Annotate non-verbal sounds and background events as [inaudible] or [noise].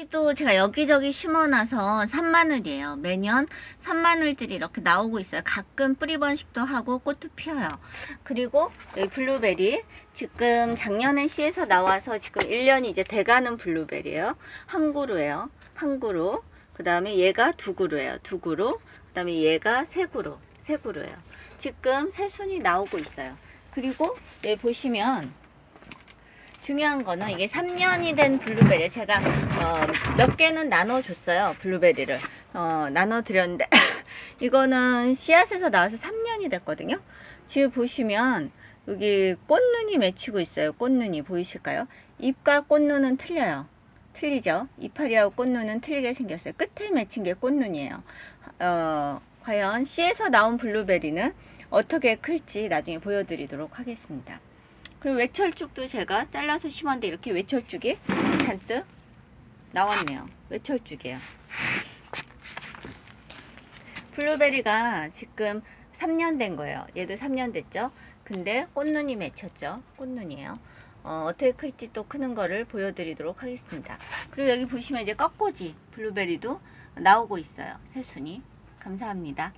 여기도 제가 여기저기 심어놔서 산마늘이에요. 매년 산마늘들이 이렇게 나오고 있어요. 가끔 뿌리 번식도 하고 꽃도 피어요. 그리고 여기 블루베리 지금 작년에 씨에서 나와서 지금 1년이 이제 돼가는 블루베리예요. 한 그루예요. 한 그루. 그 다음에 얘가 두 그루예요. 두 그루. 그 다음에 얘가 세 그루. 세 그루예요. 지금 새 순이 나오고 있어요. 그리고 여기 보시면 중요한 거는 이게 3년이 된 블루베리. 제가 어, 몇 개는 나눠줬어요 블루베리를. 어, 나눠드렸는데 [laughs] 이거는 씨앗에서 나와서 3년이 됐거든요. 지금 보시면 여기 꽃눈이 맺히고 있어요 꽃눈이. 보이실까요? 잎과 꽃눈은 틀려요. 틀리죠? 이파리하고 꽃눈은 틀리게 생겼어요. 끝에 맺힌 게 꽃눈이에요. 어, 과연 씨에서 나온 블루베리는 어떻게 클지 나중에 보여드리도록 하겠습니다 그리고 외철쭉도 제가 잘라서 심었는데 이렇게 외철쭉이 잔뜩 나왔네요. 외철쭉이에요. 블루베리가 지금 3년 된 거예요. 얘도 3년 됐죠. 근데 꽃눈이 맺혔죠. 꽃눈이에요. 어, 어떻게 클지 또 크는 거를 보여드리도록 하겠습니다. 그리고 여기 보시면 이제 꺾꽂이 블루베리도 나오고 있어요. 새순이. 감사합니다.